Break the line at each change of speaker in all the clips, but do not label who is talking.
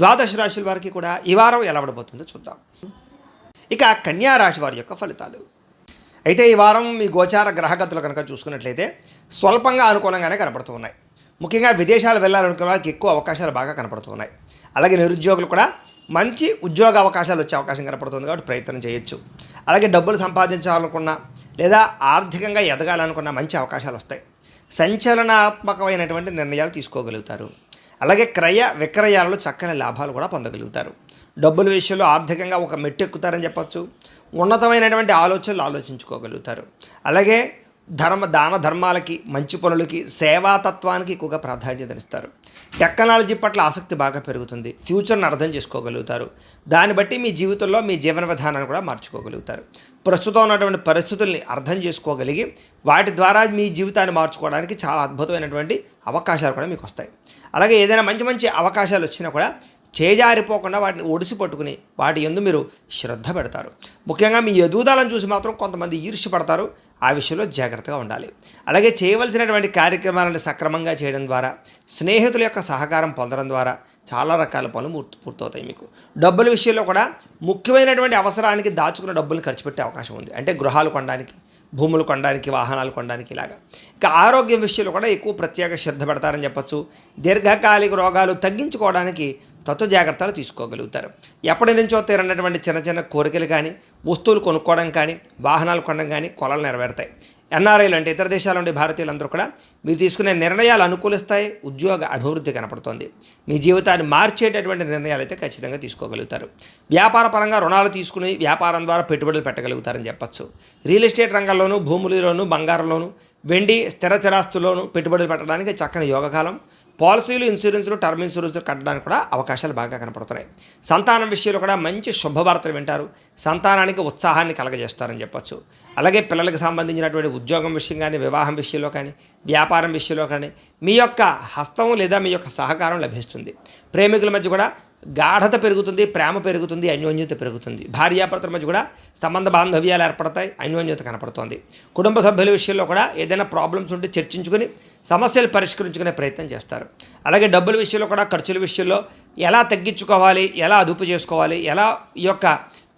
ద్వాదశ రాశుల వారికి కూడా ఈ వారం ఎలా పడబోతుందో చూద్దాం. ఇక కన్యా రాశి వారి యొక్క ఫలితాలు. అయితే ఈ వారం మీ గోచార గ్రహగతులు కనుక చూసుకున్నట్లయితే స్వల్పంగా అనుకూలంగానే కనపడుతూ ఉన్నాయి ముఖ్యంగా విదేశాలు వెళ్ళాలనుకునే వారికి ఎక్కువ అవకాశాలు బాగా కనపడుతున్నాయి. అలాగే నిరుద్యోగులు కూడా మంచి ఉద్యోగ అవకాశాలు వచ్చే అవకాశం కనపడుతుంది కాబట్టి ప్రయత్నం చేయొచ్చు. అలాగే డబ్బులు సంపాదించాలనుకున్న లేదా ఆర్థికంగా ఎదగాలనుకున్న మంచి అవకాశాలు వస్తాయి. సంచలనాత్మకమైనటువంటి నిర్ణయాలు తీసుకోగలుగుతారు. అలాగే క్రయ విక్రయాలలో చక్కని లాభాలు కూడా పొందగలుగుతారు. డబ్బుల విషయంలో ఆర్థికంగా ఒక మెట్టు ఎక్కుతారని చెప్పచ్చు. ఉన్నతమైనటువంటి ఆలోచనలు ఆలోచించుకోగలుగుతారు. అలాగే ధర్మ దాన ధర్మాలకి మంచి పనులకి సేవాతత్వానికి ఎక్కువగా ప్రాధాన్యతనిస్తారు టెక్నాలజీ పట్ల ఆసక్తి బాగా పెరుగుతుంది. ఫ్యూచర్ని అర్థం చేసుకోగలుగుతారు. దాన్ని బట్టి మీ జీవితంలో మీ జీవన విధానాన్ని కూడా మార్చుకోగలుగుతారు. ప్రస్తుతం ఉన్నటువంటి పరిస్థితుల్ని అర్థం చేసుకోగలిగి వాటి ద్వారా మీ జీవితాన్ని మార్చుకోవడానికి చాలా అద్భుతమైనటువంటి అవకాశాలు కూడా మీకు వస్తాయి. అలాగే ఏదైనా మంచి మంచి అవకాశాలు వచ్చినా కూడా చేజారిపోకుండా వాటిని ఒడిసి పట్టుకుని వాటి ఎందు మీరు శ్రద్ధ పెడతారు. ముఖ్యంగా మీ ఎదుగుదలను చూసి మాత్రం కొంతమంది ఈర్ష్య పడతారు. ఆ విషయంలో జాగ్రత్తగా ఉండాలి. అలాగే చేయవలసినటువంటి కార్యక్రమాలను సక్రమంగా చేయడం ద్వారా స్నేహితుల యొక్క సహకారం పొందడం ద్వారా చాలా రకాల పనులు పూర్తి పూర్తవుతాయి మీకు. డబ్బుల విషయంలో కూడా ముఖ్యమైనటువంటి అవసరానికి దాచుకున్న డబ్బులు ఖర్చు పెట్టే అవకాశం ఉంది. అంటే గృహాలు కొనడానికి భూములు కొనడానికి వాహనాలు కొనడానికి ఇలాగా. ఇక ఆరోగ్యం విషయంలో కూడా ఎక్కువ ప్రత్యేక శ్రద్ధ పెడతారని చెప్పచ్చు. దీర్ఘకాలిక రోగాలు తగ్గించుకోవడానికి తత్వ జాగ్రత్తలు తీసుకోగలుగుతారు. ఎప్పటి నుంచో తీరనటువంటి చిన్న చిన్న కోరికలు కానీ వస్తువులు కొనుక్కోవడం కానీ వాహనాలు కొనడం కానీ కొలలు నెరవేరుతాయి. ఎన్ఆర్ఐలు అంటే ఇతర దేశాల నుండి భారతీయులందరూ కూడా మీరు తీసుకునే నిర్ణయాలు అనుకూలిస్తాయి ఉద్యోగ అభివృద్ధి కనపడుతోంది. మీ జీవితాన్ని మార్చేటటువంటి నిర్ణయాలు అయితే ఖచ్చితంగా తీసుకోగలుగుతారు. వ్యాపార పరంగా రుణాలు తీసుకుని వ్యాపారం ద్వారా పెట్టుబడులు పెట్టగలుగుతారని చెప్పచ్చు. రియల్ ఎస్టేట్ రంగంలోనూ భూములలోనూ బంగారంలోనూ వెండి స్థిర స్థిరాస్తుల్లోనూ పెట్టుబడులు పెట్టడానికి చక్కని యోగకాలం. పాలసీలు ఇన్సూరెన్స్లు టర్మ్ ఇన్సూరెన్స్ కట్టడానికి కూడా అవకాశాలు బాగా కనపడుతున్నాయి. సంతానం విషయంలో కూడా మంచి శుభవార్తలు వింటారు. సంతానానికి ఉత్సాహాన్ని కలగజేస్తారని చెప్పొచ్చు. అలాగే పిల్లలకు సంబంధించినటువంటి ఉద్యోగం విషయం కానీ వివాహం విషయంలో కానీ వ్యాపారం విషయంలో కానీ మీ యొక్క హస్తం లేదా మీ యొక్క సహకారం లభిస్తుంది. ప్రేమికుల మధ్య కూడా గాఢత పెరుగుతుంది ప్రేమ పెరుగుతుంది అన్యోన్యత పెరుగుతుంది. భార్యాభర్తల మధ్య కూడా సంబంధ బాంధవ్యాలు ఏర్పడతాయి అన్యోన్యత కనపడుతోంది. కుటుంబ సభ్యుల విషయంలో కూడా ఏదైనా ప్రాబ్లమ్స్ ఉంటే చర్చించుకుని సమస్యలు పరిష్కరించుకునే ప్రయత్నం చేస్తారు. అలాగే డబ్బుల విషయంలో కూడా ఖర్చుల విషయంలో ఎలా తగ్గించుకోవాలి ఎలా అదుపు చేసుకోవాలి ఎలా ఈ యొక్క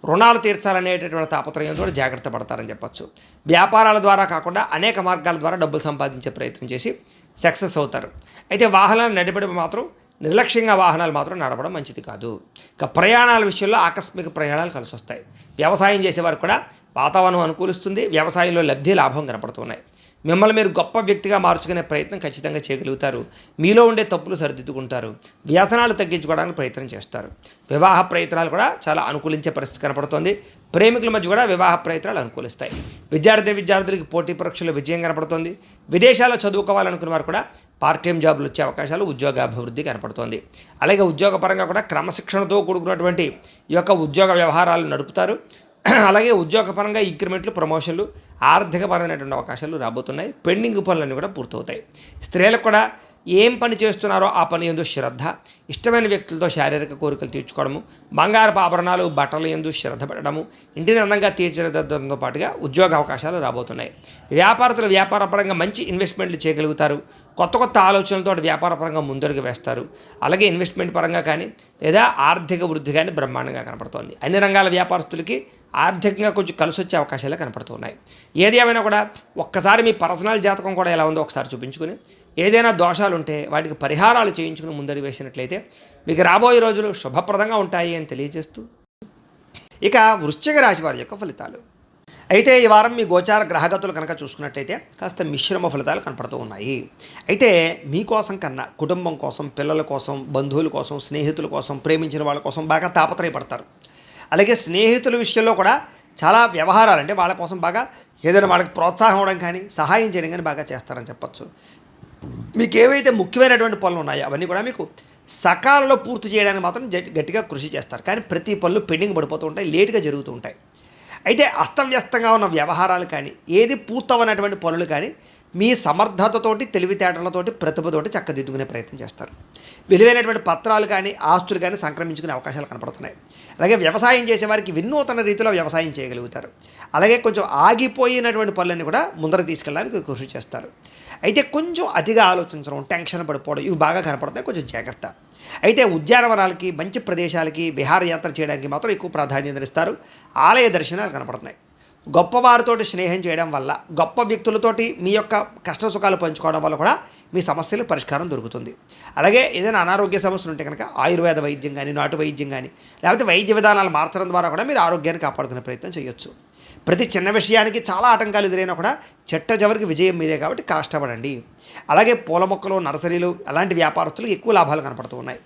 రుణాలు తీర్చాలనేటటువంటి తాపత్రయంతో కూడా జాగ్రత్త పడతారని చెప్పచ్చు. వ్యాపారాల ద్వారా కాకుండా అనేక మార్గాల ద్వారా డబ్బులు సంపాదించే ప్రయత్నం చేసి సక్సెస్ అవుతారు. అయితే వాహనాలు నడిపడం మాత్రం నిర్లక్ష్యంగా వాహనాలు మాత్రం నడపడం మంచిది కాదు. ఇక ప్రయాణాల విషయంలో ఆకస్మిక ప్రయాణాలు కలిసి వస్తాయి వ్యవసాయం చేసేవారు కూడా వాతావరణం అనుకూలిస్తుంది. వ్యవసాయంలో లబ్ధి లాభం కనపడుతున్నాయి మిమ్మల్ని మీరు గొప్ప వ్యక్తిగా మార్చుకునే ప్రయత్నం ఖచ్చితంగా చేయగలుగుతారు. మీలో ఉండే తప్పులు సరిదిద్దుకుంటారు. వ్యసనాలు తగ్గించుకోవడానికి ప్రయత్నం చేస్తారు. వివాహ ప్రయత్నాలు కూడా చాలా అనుకూలించే పరిస్థితి కనపడుతోంది. ప్రేమికుల మధ్య కూడా వివాహ ప్రయత్నాలు అనుకూలిస్తాయి. విద్యార్థి విద్యార్థులకి పోటీ పరీక్షలు విజయం కనపడుతోంది. విదేశాల్లో చదువుకోవాలనుకున్న వారు కూడా పార్ట్ టైం జాబులు వచ్చే అవకాశాలు ఉద్యోగ అభివృద్ధి కనపడుతోంది. అలాగే ఉద్యోగపరంగా కూడా క్రమశిక్షణతో కూడుకున్నటువంటి ఈ యొక్క ఉద్యోగ వ్యవహారాలు నడుపుతారు. అలాగే ఉద్యోగపరంగా ఇంక్రిమెంట్లు ప్రమోషన్లు ఆర్థికపరమైనటువంటి అవకాశాలు రాబోతున్నాయి. పెండింగ్ పనులన్నీ కూడా పూర్తవుతాయి. స్త్రీలకు కూడా ఏం పని చేస్తున్నారో ఆ పని ఎందు శ్రద్ధ ఇష్టమైన వ్యక్తులతో శారీరక కోరికలు తీర్చుకోవడము బంగారపు ఆభరణాలు బట్టలు ఎందు శ్రద్ధ పెట్టడము ఇంటిని అందంగా తీర్చడంతో పాటుగా ఉద్యోగ అవకాశాలు రాబోతున్నాయి. వ్యాపారస్తులు వ్యాపారపరంగా మంచి ఇన్వెస్ట్మెంట్లు చేయగలుగుతారు. కొత్త కొత్త ఆలోచనలతో వ్యాపారపరంగా ముందడుగు వేస్తారు. అలాగే ఇన్వెస్ట్మెంట్ పరంగా కానీ లేదా ఆర్థిక వృద్ధి కానీ బ్రహ్మాండంగా కనపడుతోంది. అన్ని రంగాల వ్యాపారస్తులకి ఆర్థికంగా కొంచెం కలిసి వచ్చే అవకాశాలు కనపడుతున్నాయి. ఏది ఏమైనా కూడా ఒక్కసారి మీ పర్సనల్ జాతకం కూడా ఎలా ఉందో ఒకసారి చూపించుకుని ఏదైనా దోషాలు ఉంటే వాటికి పరిహారాలు చేయించుకుని ముందడి వేసినట్లయితే మీకు రాబోయే రోజులు శుభప్రదంగా ఉంటాయి అని తెలియజేస్తూ ఇక వృశ్చిక రాశి వారి యొక్క ఫలితాలు. అయితే ఈ వారం మీ గోచార గ్రహగతులు కనుక చూసుకున్నట్టయితే కాస్త మిశ్రమ ఫలితాలు కనపడుతూ ఉన్నాయి. అయితే మీకోసం కన్నా కుటుంబం కోసం పిల్లల కోసం బంధువుల కోసం స్నేహితుల కోసం ప్రేమించిన వాళ్ళ కోసం బాగా తాపత్రయపడతారు. అలాగే స్నేహితుల విషయంలో కూడా చాలా వ్యవహారాలు అంటే వాళ్ళ కోసం బాగా ఏదైనా వాళ్ళకి ప్రోత్సాహం ఇవ్వడం కానీ సహాయం చేయడం కానీ బాగా చేస్తారని చెప్పచ్చు. మీకు ఏవైతే ముఖ్యమైనటువంటి పనులు ఉన్నాయో అవన్నీ కూడా మీకు సకాలంలో పూర్తి చేయడానికి మాత్రం గట్టిగా కృషి చేస్తారు. కానీ ప్రతి పనులు పెండింగ్ పడిపోతూ ఉంటాయి లేట్గా జరుగుతూ ఉంటాయి. అయితే అస్తవ్యస్తంగా ఉన్న వ్యవహారాలు కానీ ఏది పూర్తవనటువంటి పనులు కానీ మీ సమర్థతతోటి తెలివితేటలతోటి ప్రతిభతోటి చక్కదిద్దుకునే ప్రయత్నం చేస్తారు. విలువైనటువంటి పత్రాలు కానీ ఆస్తులు కానీ సంక్రమించుకునే అవకాశాలు కనపడుతున్నాయి. అలాగే వ్యవసాయం చేసేవారికి వినూతన రీతిలో వ్యవసాయం చేయగలుగుతారు. అలాగే కొంచెం ఆగిపోయినటువంటి పనులన్నీ కూడా ముందర తీసుకెళ్ళడానికి కృషి చేస్తారు. అయితే కొంచెం అతిగా ఆలోచించడం టెన్షన్ పడిపోవడం ఇవి బాగా కనపడతాయి. కొంచెం జాగ్రత్త. అయితే ఉద్యానవనాలకి మంచి ప్రదేశాలకి విహారయాత్ర చేయడానికి మాత్రం ఎక్కువ ప్రాధాన్యత ఇస్తారు ఆలయ దర్శనాలు కనపడుతున్నాయి. గొప్పవారితోటి స్నేహం చేయడం వల్ల గొప్ప వ్యక్తులతోటి మీ యొక్క కష్ట సుఖాలు పంచుకోవడం వల్ల కూడా మీ సమస్యలు పరిష్కారం దొరుకుతుంది. అలాగే ఏదైనా అనారోగ్య సమస్యలు ఉంటే కనుక ఆయుర్వేద వైద్యం కానీ నాటు వైద్యం కానీ లేకపోతే వైద్య విధానాలు మార్చడం ద్వారా కూడా మీరు ఆరోగ్యాన్ని కాపాడుకునే ప్రయత్నం చేయొచ్చు. ప్రతి చిన్న విషయానికి చాలా ఆటంకాలు ఎదురైనా కూడా చెట్ట చివరికి విజయం మీదే కాబట్టి కష్టపడండి. అలాగే పూల మొక్కలు నర్సరీలు అలాంటి వ్యాపారస్తులకు ఎక్కువ లాభాలు కనపడుతూ ఉన్నాయి.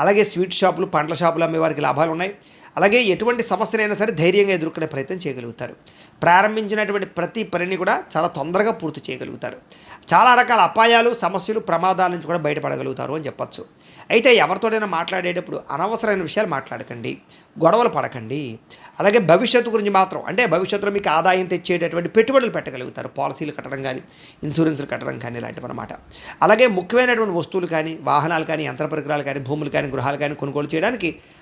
అలాగే స్వీట్ షాపులు పండ్ల షాపులు అమ్మేవారికి లాభాలు ఉన్నాయి. అలాగే ఎటువంటి సమస్యనైనా సరే ధైర్యంగా ఎదుర్కొనే ప్రయత్నం చేయగలుగుతారు. ప్రారంభించినటువంటి ప్రతి పనిని కూడా చాలా తొందరగా పూర్తి చేయగలుగుతారు. చాలా రకాల అపాయాలు సమస్యలు ప్రమాదాల నుంచి కూడా బయటపడగలుగుతారు అని చెప్పచ్చు. అయితే ఎవరితోనైనా మాట్లాడేటప్పుడు అనవసరమైన విషయాలు మాట్లాడకండి గొడవలు పడకండి. అలాగే భవిష్యత్తు గురించి మాత్రం అంటే భవిష్యత్తులో మీకు ఆదాయం తెచ్చేటటువంటి పెట్టుబడులు పెట్టగలుగుతారు. పాలసీలు కట్టడం కానీ ఇన్సూరెన్స్లు కట్టడం కానీ ఇలాంటివి అనమాట అలాగే ముఖ్యమైనటువంటి వస్తువులు కానీ వాహనాలు కానీ యంత్ర పరికరాలు కానీ భూములు కానీ గృహాలు కానీ కొనుగోలు చేయడానికి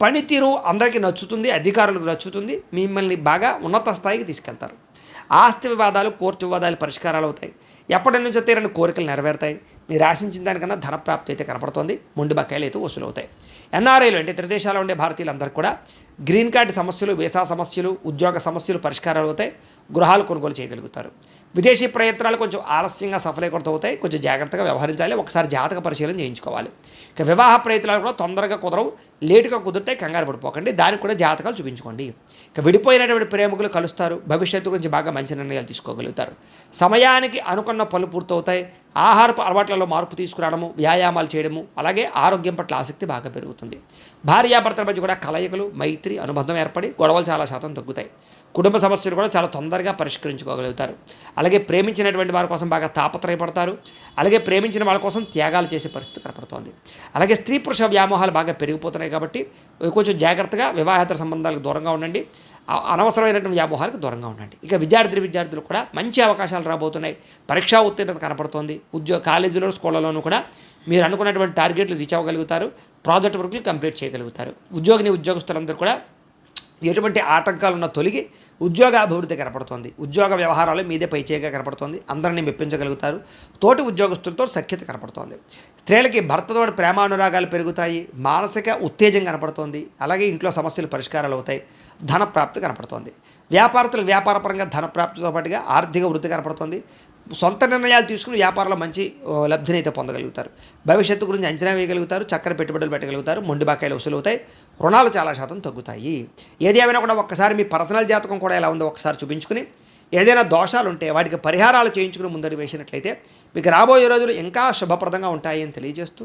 పనితీరు అందరికీ నచ్చుతుంది అధికారులకు నచ్చుతుంది మిమ్మల్ని బాగా ఉన్నత స్థాయికి తీసుకెళ్తారు. ఆస్తి వివాదాలు కోర్టు వివాదాలు పరిష్కారాలు అవుతాయి. ఎప్పటి నుంచో తీరని కోరికలు నెరవేరుతాయి. మీరు ఆశించిన దానికన్నా ధనప్రాప్తి అయితే కనపడుతోంది. మొండి బకాయిలు అయితే వసూలవుతాయి. ఎన్ఆర్ఐలు అంటే ఇతర దేశాల్లో ఉండే భారతీయులందరూ కూడా గ్రీన్ కార్డు సమస్యలు వీసా సమస్యలు ఉద్యోగ సమస్యలు పరిష్కారాలు అవుతాయి. గృహాలు కొనుగోలు చేయగలుగుతారు. విదేశీ ప్రయత్నాలు కొంచెం ఆలస్యంగా సఫలీకృతం అవుతాయి. కొంచెం జాగ్రత్తగా వ్యవహరించాలి. ఒకసారి జాతక పరిశీలన చేయించుకోవాలి. ఇక వివాహ ప్రయత్నాలు కూడా తొందరగా కుదరవు. లేటుగా కుదిరితే కంగారు పడిపోకండి. దానికి కూడా జాతకాలు చూపించుకోండి. ఇక విడిపోయినటువంటి ప్రేమికులు కలుస్తారు. భవిష్యత్తు గురించి బాగా మంచి నిర్ణయాలు తీసుకోగలుగుతారు. సమయానికి అనుకున్న పనులు పూర్తవుతాయి. ఆహారపు అలవాట్లలో మార్పు తీసుకురావడము వ్యాయామాలు చేయడము అలాగే ఆరోగ్యం పట్ల ఆసక్తి బాగా పెరుగుతుంది. భార్యాభర్తల మధ్య కూడా కలయికలు మైత్రి అనుబంధం ఏర్పడి గొడవలు చాలా శాతం తగ్గుతాయి. కుటుంబ సమస్యలు కూడా చాలా తొందరగా పరిష్కరించుకోగలుగుతారు. అలాగే ప్రేమించినటువంటి వారి కోసం బాగా తాపత్రయపడతారు. అలాగే ప్రేమించిన వాళ్ళ కోసం త్యాగాలు చేసే పరిస్థితి కనపడుతోంది. అలాగే స్త్రీ పురుష వ్యామోహాలు బాగా పెరిగిపోతున్నాయి కాబట్టి కొంచెం జాగ్రత్తగా వివాహేతర సంబంధాలకు దూరంగా ఉండండి. అనవసరమైనటువంటి వ్యామోహాలకు దూరంగా ఉండండి. ఇక విద్యార్థి విద్యార్థులు కూడా మంచి అవకాశాలు రాబోతున్నాయి. పరీక్షా ఉత్తీర్ణత కనపడుతోంది. ఉద్యోగ కాలేజీలో స్కూళ్ళలోనూ కూడా మీరు అనుకున్నటువంటి టార్గెట్లు రీచ్ అవ్వగలుగుతారు ప్రాజెక్ట్ వర్క్లు కంప్లీట్ చేయగలుగుతారు. ఉద్యోగిని ఉద్యోగస్తులందరూ కూడా ఎటువంటి ఆటంకాలు ఉన్న తొలగి ఉద్యోగ అభివృద్ధి కనపడుతోంది. ఉద్యోగ వ్యవహారాలు మీదే పైచేయగా కనపడుతోంది. అందరినీ మెప్పించగలుగుతారు. తోటి ఉద్యోగస్తులతో సఖ్యత కనపడుతోంది. స్త్రీలకి భర్తతో ప్రేమానురాగాలు పెరుగుతాయి. మానసిక ఉత్తేజం కనపడుతోంది. అలాగే ఇంట్లో సమస్యలు పరిష్కారాలు అవుతాయి. ధన ప్రాప్తి కనపడుతోంది. వ్యాపారస్తులు వ్యాపారపరంగా ధన ప్రాప్తితో పాటుగా ఆర్థిక వృద్ధి కనపడుతోంది. సొంత నిర్ణయాలు తీసుకుని వ్యాపారంలో మంచి ఓ, లబ్ధిని అయితే పొందగలుగుతారు. భవిష్యత్తు గురించి అంచనా వేయగలుగుతారు చక్కెర పెట్టుబడులు పెట్టగలుగుతారు మొండి బాకాయలు వసూలు అవుతాయి రుణాలు చాలా శాతం తగ్గుతాయి. ఏది ఏమైనా కూడా ఒక్కసారి మీ పర్సనల్ జాతకం కూడా ఎలా ఉందో ఒకసారి చూపించుకుని ఏదైనా దోషాలు ఉంటే వాటికి పరిహారాలు చేయించుకుని ముందడి వేసినట్లయితే మీకు రాబోయే రోజులు ఇంకా శుభప్రదంగా ఉంటాయి అని తెలియజేస్తూ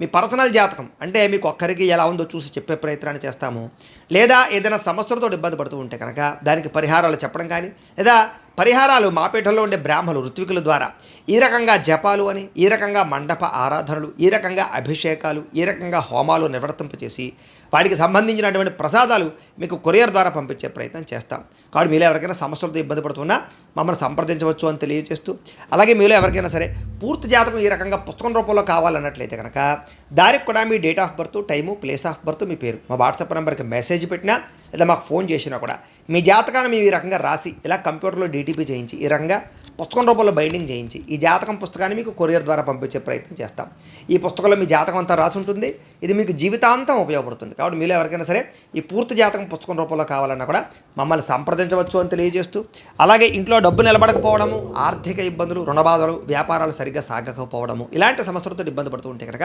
మీ పర్సనల్ జాతకం. అంటే మీకు ఒక్కరికి ఎలా ఉందో చూసి చెప్పే ప్రయత్నాన్ని చేస్తాము. లేదా ఏదైనా సమస్యలతో ఇబ్బంది పడుతూ ఉంటే కనుక దానికి పరిహారాలు చెప్పడం కానీ లేదా పరిహారాలు మాపేటలో ఉండే బ్రాహ్మలు ఋత్వికుల ద్వారా. ఈ రకంగా జపాలు అని ఈ రకంగా మండప ఆరాధనలు ఈ రకంగా అభిషేకాలు ఈ రకంగా హోమాలు నిర్వర్తింపచేసి వాటికి సంబంధించినటువంటి ప్రసాదాలు మీకు కొరియర్ ద్వారా పంపించే ప్రయత్నం చేస్తాం. కాబట్టి మీలో ఎవరికైనా సమస్యలతో ఇబ్బంది పడుతున్నా మమ్మల్ని సంప్రదించవచ్చు అని తెలియజేస్తూ అలాగే మీలో ఎవరికైనా సరే పూర్తి జాతకం ఈ రకంగా పుస్తకం రూపంలో కావాలన్నట్లయితే కనుక దానికి కూడా మీ date of birth time place of birth మీ పేరు. మా వాట్సాప్ నెంబర్కి మెసేజ్ పెట్టినా లేదా మాకు ఫోన్ చేసినా కూడా మీ జాతకాన్ని మేము ఈ రకంగా రాసి ఇలా కంప్యూటర్లో డీటీపీ చేయించి ఈ రకంగా పుస్తకం రూపంలో బైండింగ్ చేయించి ఈ జాతకం పుస్తకాన్ని మీకు కొరియర్ ద్వారా పంపించే ప్రయత్నం చేస్తాం. ఈ పుస్తకంలో మీ జాతకం అంతా రాసి ఉంటుంది. ఇది మీకు జీవితాంతం ఉపయోగపడుతుంది. కాబట్టి మీలో ఎవరికైనా సరే ఈ పూర్తి జాతకం పుస్తకం రూపంలో కావాలన్నా కూడా మమ్మల్ని సంప్రదించవచ్చు అని తెలియజేస్తూ అలాగే ఇంట్లో డబ్బు నిలబడకపోవడము ఆర్థిక ఇబ్బందులు రుణబాధలు వ్యాపారాలు సరిగ్గా సాగకపోవడము ఇలాంటి సమస్యలతో ఇబ్బంది పడుతూ ఉంటే కనుక